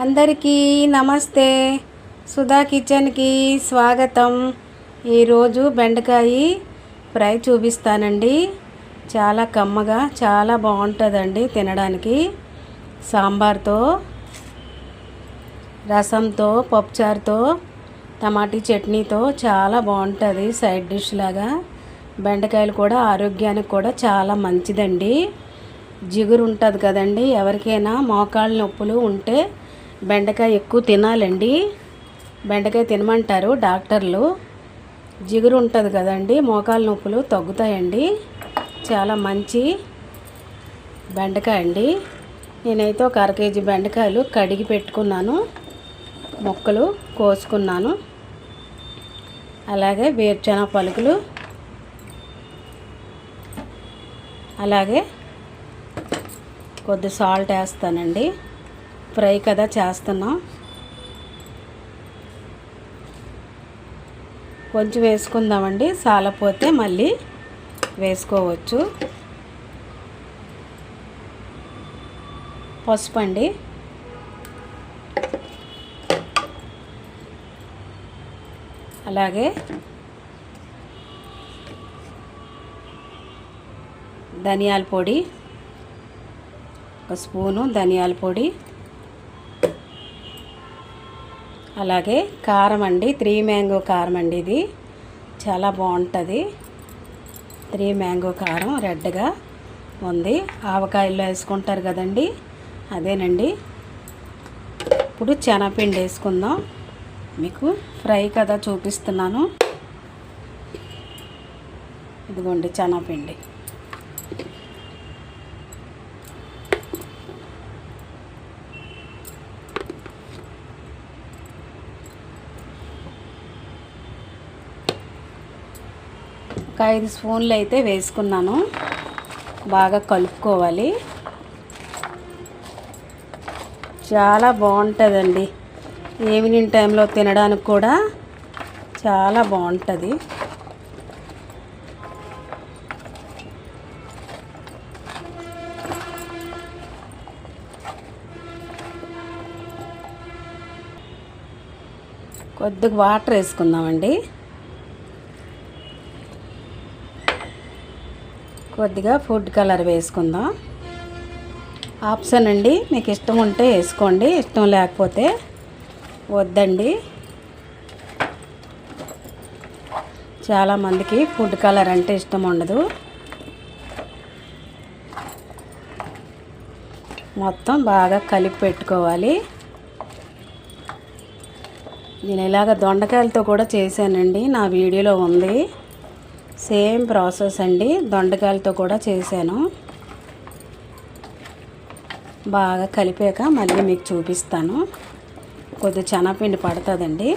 అందరికీ నమస్తే. సుధా కిచెన్కి స్వాగతం. ఈరోజు బెండకాయ ఫ్రై చూపిస్తానండి. చాలా కమ్మగా చాలా బాగుంటుందండి తినడానికి. సాంబార్తో రసంతో పప్పుచారుతో టమాటీ చట్నీతో చాలా బాగుంటుంది సైడ్ డిష్ లాగా. బెండకాయలు కూడా ఆరోగ్యానికి కూడా చాలా మంచిదండి. జిగురు ఉంటుంది కదండి. ఎవరికైనా మోకాళ్ళ నొప్పులు ఉంటే బెండకాయ ఎక్కువ తినాలండి. బెండకాయ తినమంటారు డాక్టర్లు. జిగురు ఉంటుంది కదండి మోకాల నొప్పులు తగ్గుతాయండి. చాలా మంచి బెండకాయ అండి. నేనైతే ఒక అర కేజీ బెండకాయలు కడిగి పెట్టుకున్నాను. మొక్కలు కోసుకున్నాను. అలాగే వేరుచెనగ పలుకులు. అలాగే కొద్ది సాల్ట్ వేస్తానండి. ఫ్రై కదా చేస్తున్నాం. కొంచెం వేసుకుందామండి. సాలపోతే మళ్ళీ వేసుకోవచ్చు. పసుపు అండి అలాగే ధనియాల పొడి ఒక స్పూను ధనియాల పొడి. అలాగే కారం అండి త్రీ మ్యాంగో కారం అండి ఇది. చాలా బాగుంటుంది. త్రీ మ్యాంగో కారం రెడ్గా ఉంది. ఆవకాయల్లో వేసుకుంటారు కదండి అదేనండి. ఇప్పుడు శనగపిండి వేసుకుందాం. మీకు ఫ్రై కదా చూపిస్తున్నాను. ఇదిగోండి శనగపిండి ఒక ఐదు స్పూన్లు అయితే వేసుకున్నాను. బాగా కలుపుకోవాలి. చాలా బాగుంటుందండి. ఈవినింగ్ టైంలో తినడానికి కూడా చాలా బాగుంటుంది. కొద్దిగా వాటర్ వేసుకుందామండి. కొద్దిగా ఫుడ్ కలర్ వేసుకుందాం. ఆప్షన్ అండి మీకు ఇష్టం ఉంటే వేసుకోండి ఇష్టం లేకపోతే వద్దండి. చాలామందికి ఫుడ్ కలర్ అంటే ఇష్టం ఉండదు. మొత్తం బాగా కలిపి పెట్టుకోవాలి. నేను ఇలాగ దొండకాయలతో కూడా చేశానండి నా వీడియోలో ఉంది. సేమ్ ప్రాసెస్ అండి. దొండకాయలతో కూడా చేశాను. బాగా కలిపాక మళ్ళీ మీకు చూపిస్తాను. కొద్ది శనగపిండి పడుతుందండి.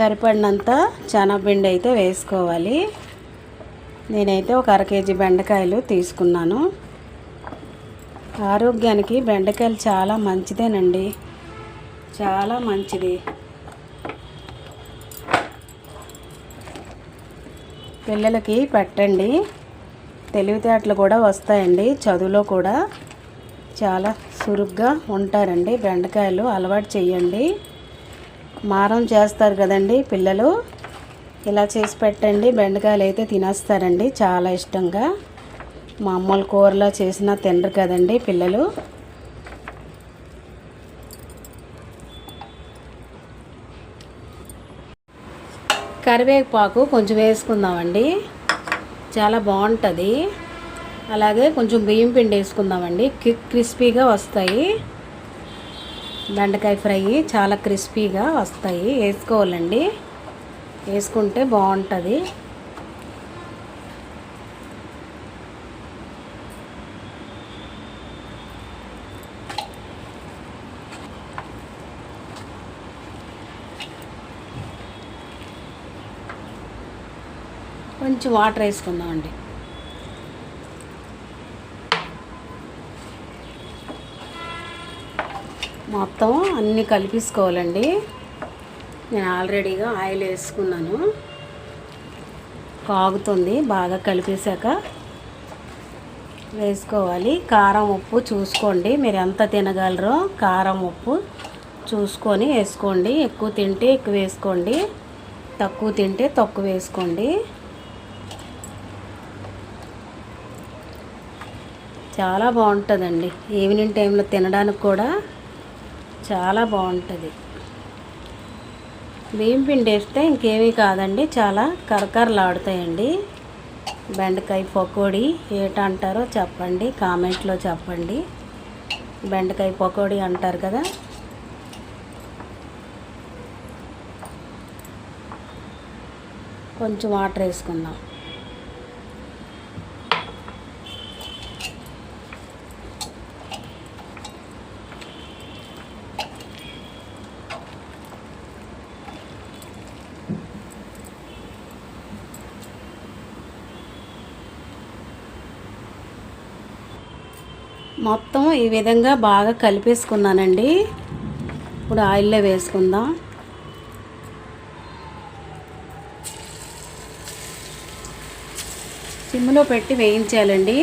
సరిపడినంత శనగపిండి అయితే వేసుకోవాలి. నేనైతే ఒక అర కేజీ బెండకాయలు తీసుకున్నాను. ఆరోగ్యానికి బెండకాయలు చాలా మంచిదేనండి. చాలా మంచిది. పిల్లలకి పెట్టండి. తెలివితేటలు కూడా వస్తాయండి. చదువులో కూడా చాలా సురుగ్గా ఉంటారండి బెండకాయలు. అలవాటు చేయండి. మారం చేస్తారు కదండి పిల్లలు. ఇలా చేసి పెట్టండి. బెండకాయలు అయితే తినేస్తారండి. చాలా ఇష్టంగా. మామూలు కూరలో చేసినా తినరు కదండి పిల్లలు. కరివేపాకు కొంచెం వేసుకుందామండి. చాలా బాగుంటుంది. అలాగే కొంచెం బియ్యం పిండి వేసుకుందామండి. క్రిస్పీగా వస్తాయి. బెండకాయ ఫ్రై చాలా క్రిస్పీగా వస్తాయి. వేసుకోవాలండి. వేసుకుంటే బాగుంటుంది. కొంచెం వాటర్ వేసుకుందామండి. మొత్తం అన్నీ కలిపేసుకోవాలండి. నేను ఆల్రెడీగా ఆయిల్ వేసుకున్నాను. కాగుతుంది బాగా కలిపేశాక వేసుకోవాలి. కారం ఉప్పు చూసుకోండి. మీరు ఎంత తినగలరో కారం ఉప్పు చూసుకొని వేసుకోండి. ఎక్కువ తింటే ఎక్కువ వేసుకోండి. తక్కువ తింటే తక్కువ వేసుకోండి. చాలా బాగుంటుందండి. ఈవినింగ్ టైంలో తినడానికి కూడా చాలా బాగుంటుంది. బియ్యం పిండి వేస్తే ఇంకేమీ కాదండి చాలా కరకరలాడుతాయండి. బెండకాయ పకోడీ ఏటంటారో చెప్పండి కామెంట్లో చెప్పండి. బెండకాయ పకోడీ అంటారు కదా. కొంచెం వాటర్ వేసుకుందాం. మొత్తం ఈ విధంగా బాగా కలిపేసుకున్నానండి. ఇప్పుడు ఆయిల్లో వేసుకుందాం. సిమ్లో పెట్టి వేయించాలండి.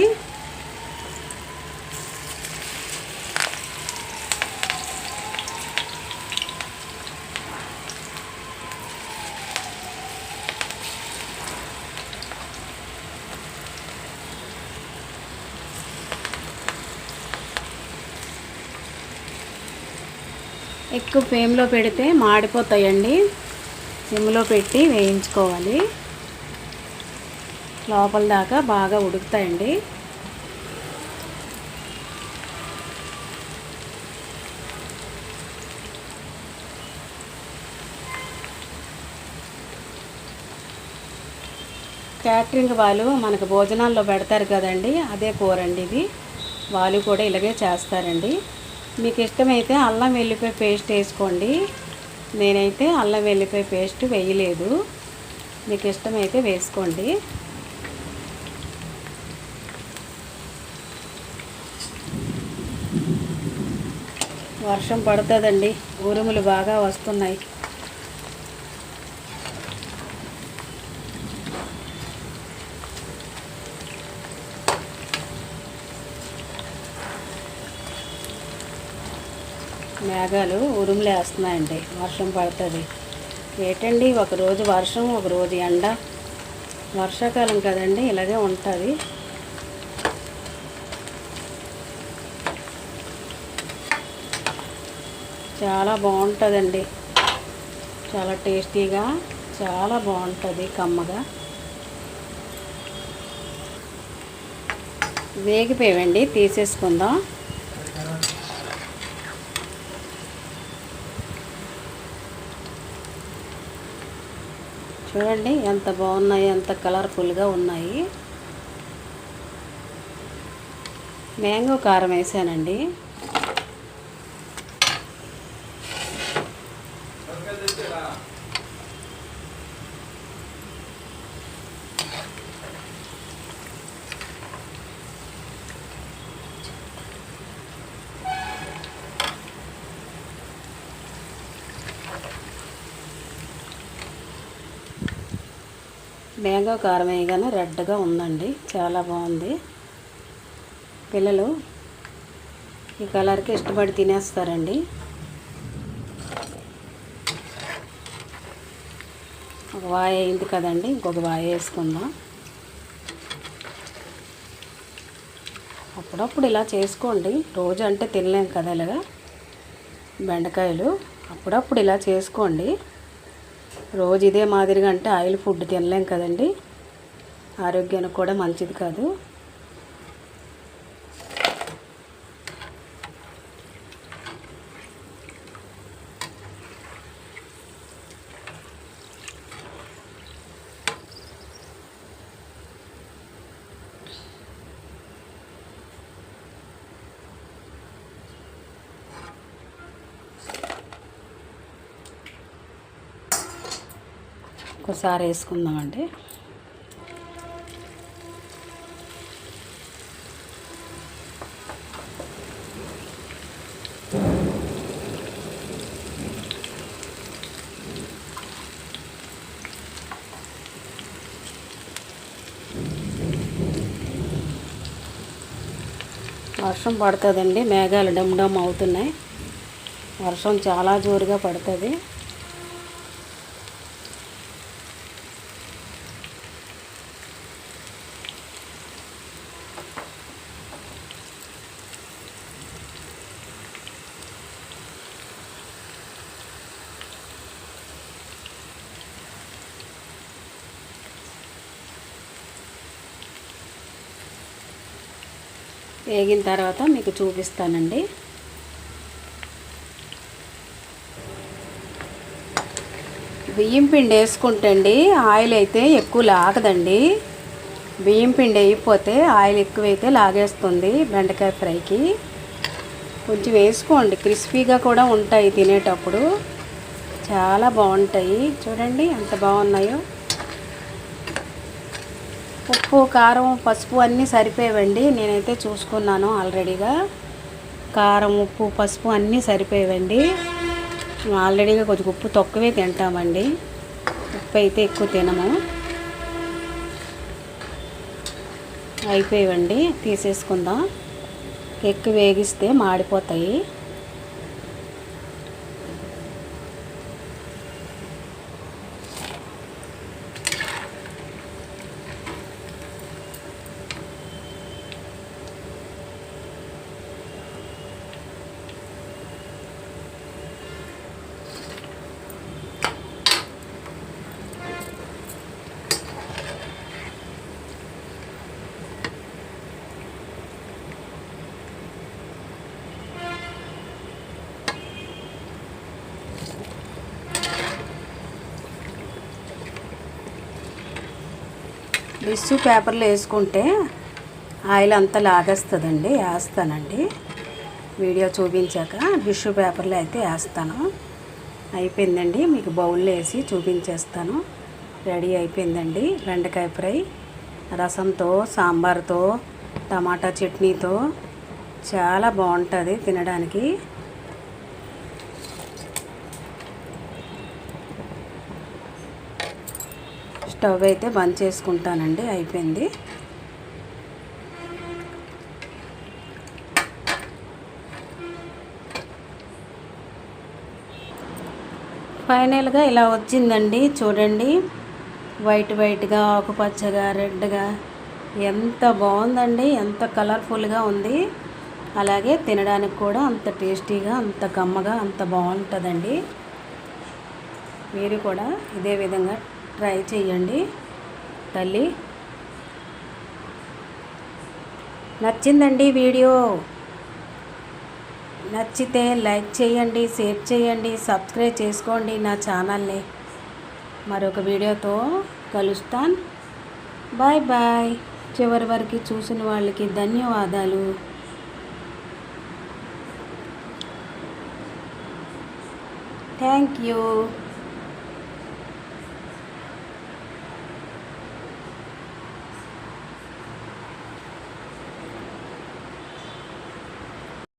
ఎక్కువ ఫ్లేమ్లో పెడితే మాడిపోతాయండి. సిమ్లో పెట్టి వేయించుకోవాలి. లోపల దాకా బాగా ఉడుకుతాయండి. క్యాటరింగ్ వాళ్ళు మనకు భోజనాల్లో పెడతారు కదండి అదే కూర అండి ఇది. వాళ్ళు కూడా ఇలాగే చేస్తారండి. మీకు ఇష్టమైతే అల్లం వెల్లిపాయ పేస్ట్ వేసుకోండి. నేనైతే అల్లం వెల్లిపాయ పేస్ట్ వేయలేదు. మీకు ఇష్టమైతే వేసుకోండి. వర్షం పడుతుందండి. ఉరుములు బాగా వస్తున్నాయి. మేఘాలు ఉరుములు వేస్తున్నాయండి వర్షం పడుతుంది. ఏంటండి ఒకరోజు వర్షం ఒకరోజు ఎండ. వర్షాకాలం కదండి ఇలాగే ఉంటుంది. చాలా బాగుంటుందండి. చాలా టేస్టీగా చాలా బాగుంటుంది కమ్మగా. వేగిపోయావండి తీసేసుకుందాం. చూడండి ఎంత బాగున్నాయి ఎంత కలర్ఫుల్గా ఉన్నాయి. మ్యాంగో కారం వేసానండి. మ్యాంగో కారం వేయగానే రెడ్గా ఉందండి. చాలా బాగుంది. పిల్లలు ఈ కలర్కి ఇష్టపడి తినేస్తారండి. ఒక వాయ అయింది కదండి ఇంకొక వాయ వేసుకుందాం. అప్పుడప్పుడు ఇలా చేసుకోండి. రోజు అంటే తినలేం కదా ఇలాగా బెండకాయలు. అప్పుడప్పుడు ఇలా చేసుకోండి. రోజు ఇదే మాదిరిగా అంటే ఆయిల్ ఫుడ్ తినలేం కదండి. ఆరోగ్యానికి కూడా మంచిది కాదు. ఒకసారి వేసుకుందామండి. వర్షం పడుతుందండి. మేఘాలు డమ్ డమ్ అవుతున్నాయి. వర్షం చాలా జోరుగా పడుతుంది. వేగిన తర్వాత మీకు చూపిస్తానండి. బియ్యం పిండి వేసుకుంటే అండి ఆయిల్ అయితే ఎక్కువ లాగదండి. బియ్యం పిండి అయిపోతే ఆయిల్ ఎక్కువైతే లాగేస్తుంది బెండకాయ ఫ్రైకి. కొంచెం వేసుకోండి క్రిస్పీగా కూడా ఉంటాయి తినేటప్పుడు. చాలా బాగుంటాయి. చూడండి ఎంత బాగున్నాయో. ఉప్పు కారం పసుపు అన్నీ సరిపోయేవండి. నేనైతే చూసుకున్నాను ఆల్రెడీగా. కారం ఉప్పు పసుపు అన్నీ సరిపోయేవండి. ఆల్రెడీగా కొంచెం ఉప్పు తక్కువే తింటామండి. ఉప్పు అయితే ఎక్కువ తినము. అయిపోయేవండి. తీసేసుకుందాం. ఎక్కువ వేగిస్తే మాడిపోతాయి. టిష్యూ పేపర్లో వేసుకుంటే ఆయిల్ అంతా లాగేస్తుందండి వేస్తానండి. వీడియో చూపించాక టిష్యూ పేపర్లో అయితే వేస్తాను. అయిపోయిందండి మీకు బౌల్లో వేసి చూపించేస్తాను. రెడీ అయిపోయిందండి బెండకాయ ఫ్రై రసంతో సాంబార్తో టమాటా చట్నీతో. చాలా బాగుంటుంది తినడానికి. స్టవ్ అయితే బంద్ చేసుకుంటానండి అయిపోయింది. ఫైనల్గా ఇలా వచ్చిందండి చూడండి. వైట్ వైట్గా ఆకుపచ్చగా రెడ్గా ఎంత బాగుందండి ఎంత కలర్ఫుల్గా ఉంది. అలాగే తినడానికి కూడా అంత టేస్టీగా అంత కమ్మగా అంత బాగుంటుందండి. మీరు కూడా ఇదే విధంగా ట్రై చేయండి తల్లి. నచ్చిందండి వీడియో. నచ్చితే లైక్ చేయండి షేర్ చేయండి సబ్స్క్రైబ్ చేసుకోండి నా ఛానల్ని. మరొక వీడియోతో కలుస్తాను. Bye bye. చివరి వరకు చూసిన వాళ్ళకి ధన్యవాదాలు. Thank you.